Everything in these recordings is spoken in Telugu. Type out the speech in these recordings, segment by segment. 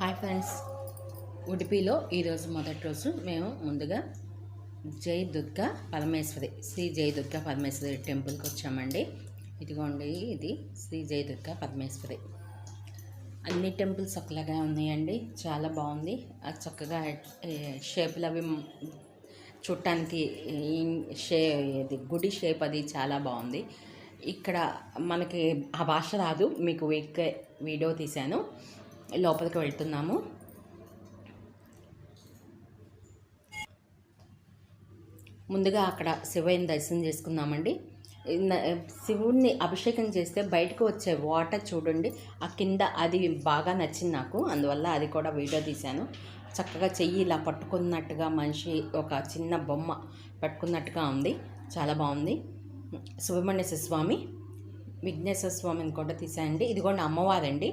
Hi friends. ఉడిపిలో ఈరోజు మొదటి రోజు మేము ముందుగా జై దుర్గా పరమేశ్వరి శ్రీ జై దుర్గా పరమేశ్వరి టెంపుల్కి వచ్చామండి. ఇదిగోండి ఇది శ్రీ జై దుర్గా పరమేశ్వరి. అన్ని టెంపుల్స్ ఒకలాగా ఉన్నాయండి. చాలా బాగుంది. అది చక్కగా షేప్లు షేపులు అవి చూడటానికి షే ఇది గుడి షేప్ అది చాలా బాగుంది. ఇక్కడ మనకి ఆ భాష రాదు. మీకు వీక్ వీడియో తీశాను. లోపలికి వెళ్తున్నాము. ముందుగా అక్కడ శివయ్యని దర్శనం చేసుకున్నామండి శివుణ్ణి అభిషేకం చేస్తే బయటకు వచ్చే వాటర్ చూడండి. ఆ కింద అది బాగా నచ్చింది నాకు. అందువల్ల అది కూడా వీడియో తీశాను. చక్కగా చెయ్యి ఇలా పట్టుకున్నట్టుగా మనిషి ఒక చిన్న బొమ్మ పట్టుకున్నట్టుగా ఉంది. చాలా బాగుంది. సుబ్రహ్మణ్యేశ్వర స్వామి విఘ్నేశ్వర స్వామిని కూడా తీసాయండి ఇదిగోండి అమ్మవారండి.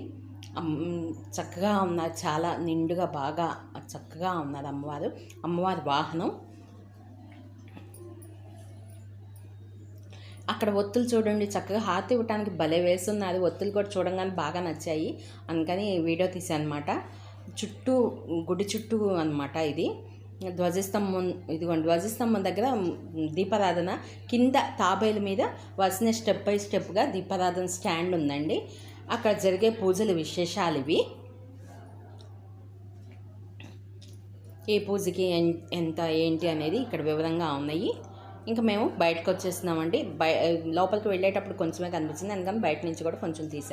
చక్కగా ఉన్నారు. చాలా నిండుగా బాగా చక్కగా ఉన్నారు అమ్మవారు. అమ్మవారి వాహనం. అక్కడ ఒత్తులు చూడండి. చక్కగా హారతి ఇవ్వటానికి భలే వేస్తున్నారు. ఒత్తులు కూడా చూడంగానే బాగా నచ్చాయి. అందుకని వీడియో తీసాను అనమాట చుట్టూ గుడి చుట్టూ అనమాట ఇది. ధ్వజస్తంభం ఇదిగోండి. ధ్వజస్తంభం దగ్గర దీపారాధన. కింద తాబేలు మీద వసిన స్టెప్ బై స్టెప్గా దీపారాధన స్టాండ్ ఉందండి. అక్కడ జరిగే పూజల విశేషాలు ఇవి. ఏ పూజకి ఎంత ఏంటి అనేది ఇక్కడ వివరంగా ఉన్నాయి. ఇంకా మేము బయటకు వచ్చేస్తున్నామండి. బయ లోపలికి వెళ్ళేటప్పుడు కొంచెమే కనిపించింది. అందుకని బయట నుంచి కూడా కొంచెం తీసాం